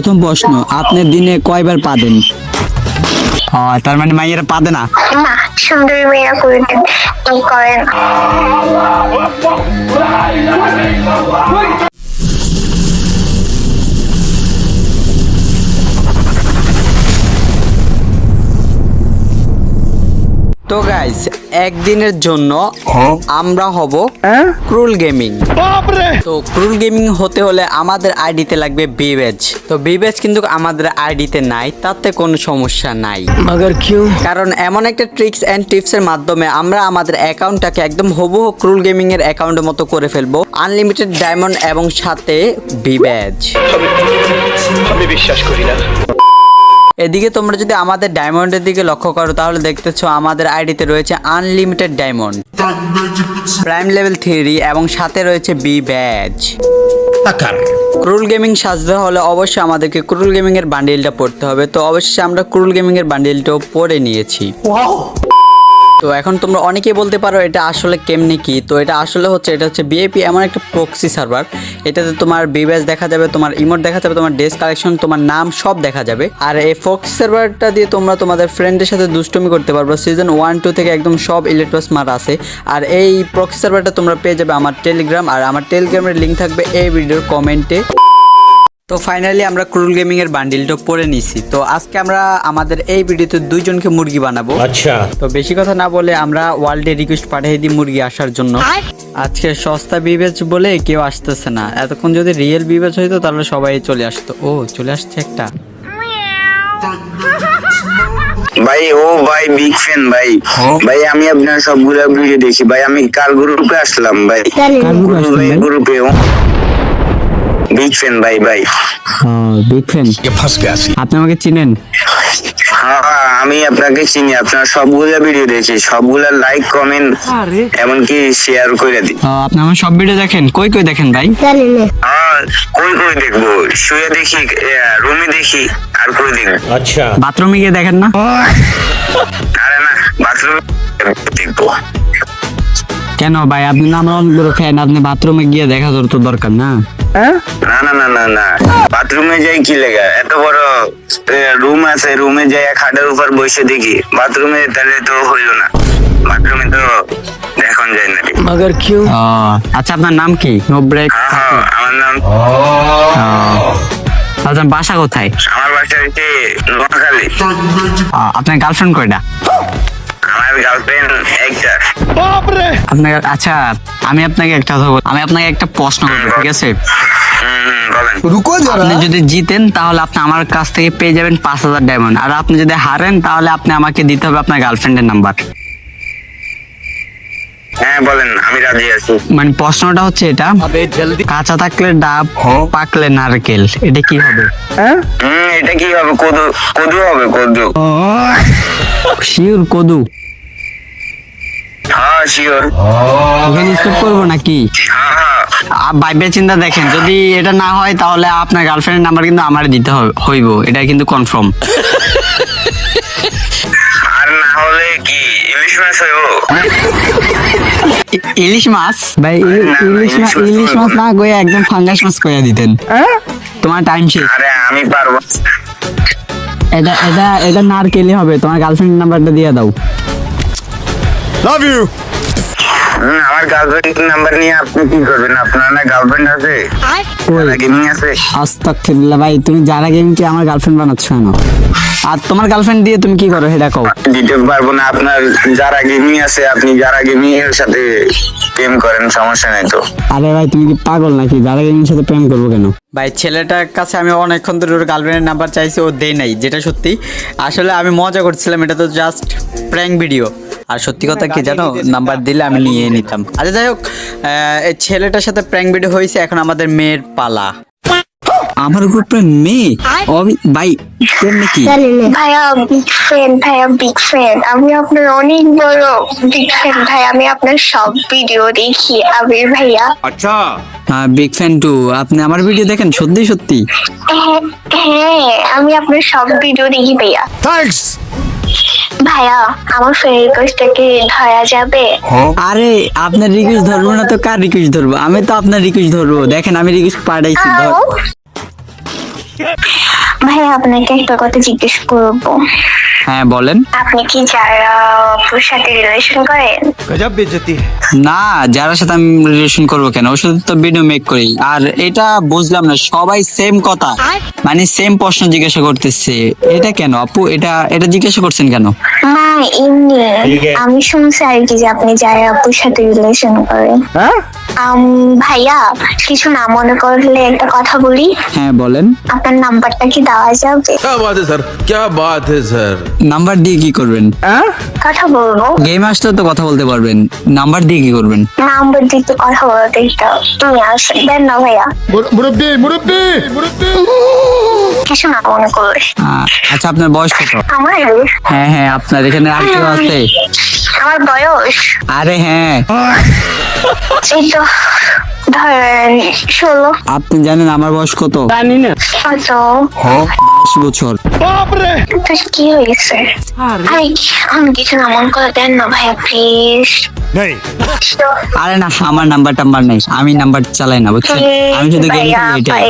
প্রথম প্রশ্ন আপনি দিনে কয়বার পা দেন? ও, তার মানে মাইয়েরা পা দেনা? না মা সুন্দরী মেয়েরা করে দেন এই করেন। তো গাইস একদিনের জন্য হ্যাঁ। আমরা হব ক্রুল গেমিং তো ক্রুল গেমিং হতে হলে আমাদের আইডিতে লাগবে বিবেজ তো বিবেজ কিন্তু আমাদের আইডিতে নাই তাতে কোনো সমস্যা নাই। কারণ এমন একটা ট্রিক্স অ্যান্ড টিপস এর মাধ্যমে আমরা আমাদের অ্যাকাউন্টটাকে একদম হবু ক্রুল গেমিং এর অ্যাকাউন্টের মতো করে ফেলব আনলিমিটেড ডায়মন্ড এবং সাথে বিবেজ আমি বিশ্বাস করি না। এদিকে তোমরা যদি আমাদের ডায়মন্ডের দিকে লক্ষ্য করো তাহলে দেখতেছো আমাদের আইডিতে রয়েছে unlimited diamond prime level three এবং সাথে রয়েছে বি ব্যাচ ক্রুল গেমিং সাজতে হলে অবশ্যই আমাদেরকে ক্রুল গেমিং এর বান্ডিলটা পড়তে হবে। তো অবশ্যই আমরা ক্রুল গেমিং এর বান্ডিলটাও পরে নিয়েছি। তো এখন তোমরা অনেকেই বলতে পারো এটা আসলে কেমনি কি? তো এটা আসলে হচ্ছে, এটা হচ্ছে বিএপি এমন একটা প্রক্সি সার্ভার এটাতে তোমার বিবেস দেখা যাবে, তোমার ইমোট দেখা যাবে, তোমার ডেস্ক কালেকশন তোমার নাম সব দেখা যাবে। আর এই প্রক্সি সার্ভারটা দিয়ে তোমরা তোমাদের ফ্রেন্ডের সাথে দুষ্টমি করতে পারবে। সিজন ওয়ান টু থেকে একদম সব ইলেকট্রস মার আছে। আর এই প্রক্সি সার্ভারটা তোমরা পেয়ে যাবে আমার টেলিগ্রাম আর আমার টেলিগ্রামের লিঙ্ক থাকবে এই ভিডিওর কমেন্টে তো ফাইনালি আমরা ক্রুল গেমিং এর বান্ডিলটা পরে নিছি। তো আজকে আমরা আমাদের এই ভিডিওতে দুইজনকে মুরগি বানাবো। আচ্ছা। তো বেশি কথা না বলে আমরা ওয়ার্ল্ডে রিকোয়েস্ট পাঠিয়ে দিই মুরগি আসার জন্য। আজকে সস্তা বিবেচ বলে কেউ আসতেছে না। এতক্ষণ যদি রিয়েল বিবেচ হইতো তাহলে সবাই চলে আসতো। ও চলে আসছে একটা। ভাই ও ভাই বিগ ফ্যান ভাই। হ্যাঁ? ভাই আমি আপনার সবগুলো ভিডিও দেখি। ভাই আমি কাল গ্রুপে আসলাম ভাই? গ্রুপে বিগ ফ্যান ভাই ভাই বিগ ফ্যান আপনি আমাকে চিনেন? হ্যাঁ, আমি আপনাকে চিনি। আপনার সবগুলা ভিডিও সবগুলা লাইক কমেন্ট শেয়ার করে দিই oh, আপনি আমার সব ভিডিও দেখেন? কই কই দেখেন ভাই? হ্যাঁ, কই কই শুয়ে দেখি রুমে দেখি আর কই দেখব? আচ্ছা। বাথরুমে গিয়ে দেখেন না? আরে না দেখব। কেন ভাই? আপনি না আমার ফ্যান আপনি বাথরুমে গিয়ে দেখা তো দরকার না। না না না না না। বাথরুমে যাই কি লেগা? এত বড় রুম আছে রুমে যাই খাটের উপর বসে দেখি। বাথরুমে তাহলে তো না। বাথরুমে তো এখন যাই না। মগর কিউ? আচ্ছা আপনার নাম কি? নো ব্রেক আমার নাম আপনার বাসা কোথায়? আমার বাসা হচ্ছে নোয়াখালী। আপনার গার্লফ্রেন্ড কয়টা? আমার গার্লফ্রেন্ড একটা। আপনার আচ্ছা আমি আপনাকে একটা কথা বল- আমি আপনাকে একটা প্রশ্ন করব ঠিক আছে? আপনি যদি জিতেন তাহলে আপনি আমার কাছ থেকে পেয়ে যাবেন পাঁচ হাজার ডায়মন্ড আর আপনি যদি হারেন তাহলে আপনি আমাকে দিতে হবে আপনার গার্লফ্রেন্ডের নাম্বার হ্যাঁ বলেন আমি রাজি আছি। মানে প্রশ্নটা হচ্ছে এটা কাঁচা থাকলে ডাব পাকলে নারকেল এটা কি হবে? হুম এটা কি হবে? কদু কদু হবে কদু। শিওর কদু। হ্যাঁ শিওর স্টপ করব নাকি? হ্যাঁ হ্যাঁ। ভাইবে চিন্তা দেখেন যদি এটা না হয় তাহলে আপনার গার্লফ্রেন্ডের নাম্বার কিন্তু আমার দিতে হইব। এটা কিন্তু কনফার্ম আর না হলে কি? ইলিশ মাছ হইব? ইলিশ মাছ? ভাই ইলিশ মাছ ইলিশ মাছ না গয়ে একদম ফাঙ্গাস মাছ কইয়া দিতেন। তোমার টাইম শেষ। আরে আমি পারব এটা এটা এটা নারকেলই হবে। তোমার গার্লফ্রেন্ড নাম্বারটা দিয়ে দাও। হুম, আমার গার্লফ্রেন্ড নাম্বার নিয়ে আপনি কি করবেন? আপনার না গার্লফ্রেন্ড আছে? গেমিং আছে। আস্তাগফিরুল্লাহ ভাই তুমি যারা গেমকে আমার গার্লফ্রেন্ড বানাচ্ছ কেন? আর তোমার গার্লফ্রেন্ড দিয়ে তুমি কি করো সেটা কও। দিতে পারব না আপনার যারা গেমিং আছে আপনি যারা গেমিং এর সাথে প্রেম করেন সমস্যা নাই তো। আরে ভাই তুমি কি পাগল নাকি? যারা গেমের সাথে প্রেম করব কেন? ভাই ছেলেটার কাছে আমি অনেকক্ষণ ধরে ওর গার্লফ্রেন্ডের নাম্বার চাইছি ও দেয় নাই যেটা সত্যি। আসলে আমি মজা করছিলাম এটা তো জাস্ট প্র্যাঙ্ক ভিডিও আর সত্যি কথা কি জানো? নাম্বার দিলে আমি নিয়ে নিতাম। আচ্ছা যাই হোক ছেলেটার সাথে প্র্যাঙ্ক ভিডিও হয়েছে এখন আমাদের মেয়ের পালা। আমার গ্রুপে মেয়ে? অবি- ভাই কেমনে কি বিগ ফ্যান ভাইয়া বিগ ফ্যান আমি আপনার অনেক বড় বিগ ফ্যান ভাই। আমি আপনার সব ভিডিও দেখি। আবির ভাইয়া। বিগ ফ্যান টু আপনি আমার ভিডিও দেখেন? সত্যি সত্যি? হ্যাঁ হ্যাঁ আমি আপনার সব ভিডিও দেখি ভাইয়া। ভাইয়া আমার ফ্রেন্ড রিকোয়েস্টটাকে ধরা যাবে? আরে আপনার রিকোয়েস্ট ধরবো না তো কার রিকোয়েস্ট ধরবো? আমি তো আপনার রিকোয়েস্ট ধরবো। দেখেন আমি রিকোয়েস্ট পাঠাইছি ধর- ভাই আপনাকে একটা কথা জিজ্ঞেস করব। হ্যাঁ বলেন আপনি কি যারা অপুর সাথে রিলেশন করেন गजब बेइज्जती है না যার সাথে আমি রিলেশন করবো কেন ওর সাথে তো ভিডিও মেক করি আর এটা বুঝলাম না সবাই সেম কথা মানে সেম প্রশ্ন জিজ্ঞাসা করতেছে এটা কেন আপু এটা এটা জিজ্ঞাসা করছেন কেন না এমনি আমি শুনছি আর কি যে আপনি যারা আপুর সাথে রিলেশন করেন আম, ভাইয়া কিছু না মনে করলে একটা কথা বলি হ্যাঁ বলেন আপনার নাম্বারটা কি দেওয়া যাবে क्या बात है सर क्या बात है सर নাম্বার দিয়ে কি করবেন? কথা বলব। গেম আসতে তো কথা বলতে পারবেন। নাম্বার দিয়ে কি করবেন? নাম্বার দিতে কথা বলতে তুমি আসেন না ভাইয়া। মুরব্বী মুরব্বী মুরব্বী! কিছু না মনে করলে আচ্ছা আপনার বয়স কত? আমার হ্যাঁ হ্যাঁ আপনার এখানে আর কেউ আছে? আমার বয়স? আরে হ্যাঁ। এই তো। ধরেন ষোলো। আপনি জানেন আমার বয়স কত? কত বাইশ বছর। তো কি হয়েছে? আমি আমি কিছু না মন করে দেন না ভাইয়া প্লিজ नहीं আরে না আমার নাম্বার টাম্বার নেই। আমি নাম্বার চালাই না বুঝছেন? আমি শুধু গেম খেলি এটাই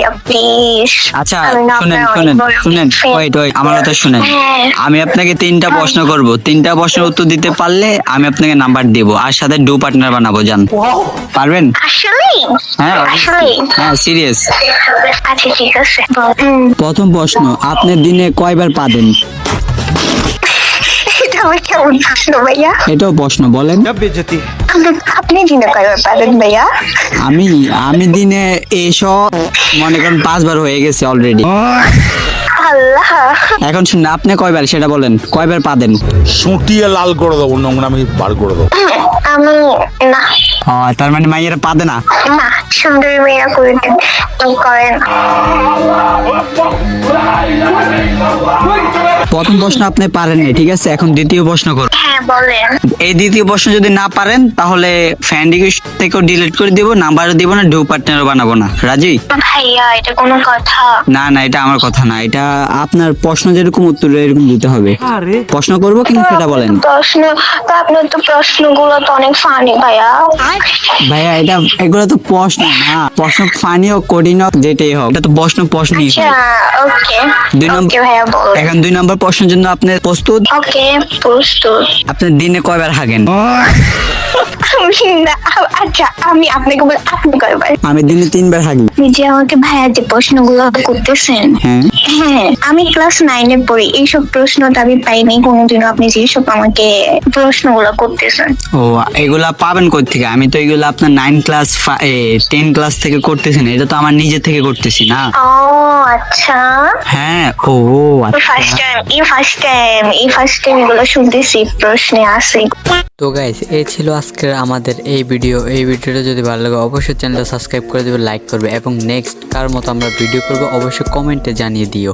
আচ্ছা শুনেন শুনেন শুনেন ওয়েট ওয়েট আমার কথা শুনেন। হ্যাঁ। আমি আপনাকে তিনটা প্রশ্ন করব। তিনটা প্রশ্নের উত্তর দিতে পারলে আমি আপনাকে নাম্বার দেব। আর সাথে ডু পার্টনার বানাবো জান। পারবেন? আসলে? হ্যাঁ আসলে? হ্যাঁ সিরিয়াস আচ্ছা ঠিক আছে প্রথম প্রশ্ন আপনি দিনে কয়বার পা দেন? এটাও প্রশ্ন বলেন। আপনি দিনে কয়বার পারেন ভাইয়া? আমি আমি দিনে এসব মনে করেন পাঁচবার হয়ে গেছে অলরেডি আল্লাহ। এখন শুনুন আপনি কয়বার সেটা বলেন কয়বার পা দেন সুটিয়ে লাল করে দেবো নোংরা আমি বার করে দেবো। আমি না। তার মানে মাইয়েরা পা দে না? না সুন্দরী মেয়েরা করে করেন। প্রথম প্রশ্ন আপনি পারেননি ঠিক আছে? এখন দ্বিতীয় প্রশ্ন করুন হ্যাঁ বলেন। এই দ্বিতীয় প্রশ্ন যদি না পারেন তাহলে ফ্যান রিকোয়েস্ট থেকেও ডিলিট করে দিব নাম্বারও দিব না ডু পার্টনারও বানাবো না। রাজি? ভাইয়া এটা কোনো কথা। না না এটা আমার কথা না এটা আপনার প্রশ্ন যেরকম উত্তর এরকম দিতে হবে। প্রশ্ন করব কিন্তু সেটা বলেন। প্রশ্ন তো আপনার তো প্রশ্নগুলো তো অনেক ফানি ভাইয়া। ভাইয়া এটা এগুলো তো প্রশ্ন না। প্রশ্ন ফানি হোক কঠিন হোক যেটাই হোক এটা তো প্রশ্ন প্রশ্নই। আচ্ছা ওকে দুই নম্বর ভাইয়া বল এখন দুই নম্বর প্রশ্নের জন্য আপনি প্রস্তুত? ওকে প্রস্তুত। আপনি দিনে কয়বার হাগেন? আমি না, আচ্ছা আমি আপনাকে বল আপনি কয়বার? আমি দিনে তিনবার হাগি যে আমাকে ভাইয়া যে প্রশ্নগুলো করতেছেন হ্যাঁ। হ্যাঁ আমি ক্লাস নাইনে পড়ি এইসব প্রশ্ন তো আমি পাইনি কোনোদিনও আপনি যেসব আমাকে প্রশ্নগুলো করতেছেন। ও এগুলা পাবেন থেকে আমি তো এগুলো আপনার নাইন ক্লাস টেন ক্লাস থেকে করতেছেন এটা তো আমার নিজে থেকে করতেছি না। ও আচ্ছা। হ্যাঁ ও আচ্ছা। ফার্স্ট টাইম এই ফার্স্ট টাইম এই ফার্স্ট টাইম এগুলো শুনতেছি প্রশ্নে আছে। তো গাইজ এই ছিল আজকের আমাদের এই ভিডিও এই ভিডিওটা যদি ভালো লাগে, অবশ্যই চ্যানেলটা সাবস্ক্রাইব করে দেবে লাইক করবে এবং নেক্সট কার মতো আমরা ভিডিও করব, অবশ্যই কমেন্টে জানিয়ে দিও।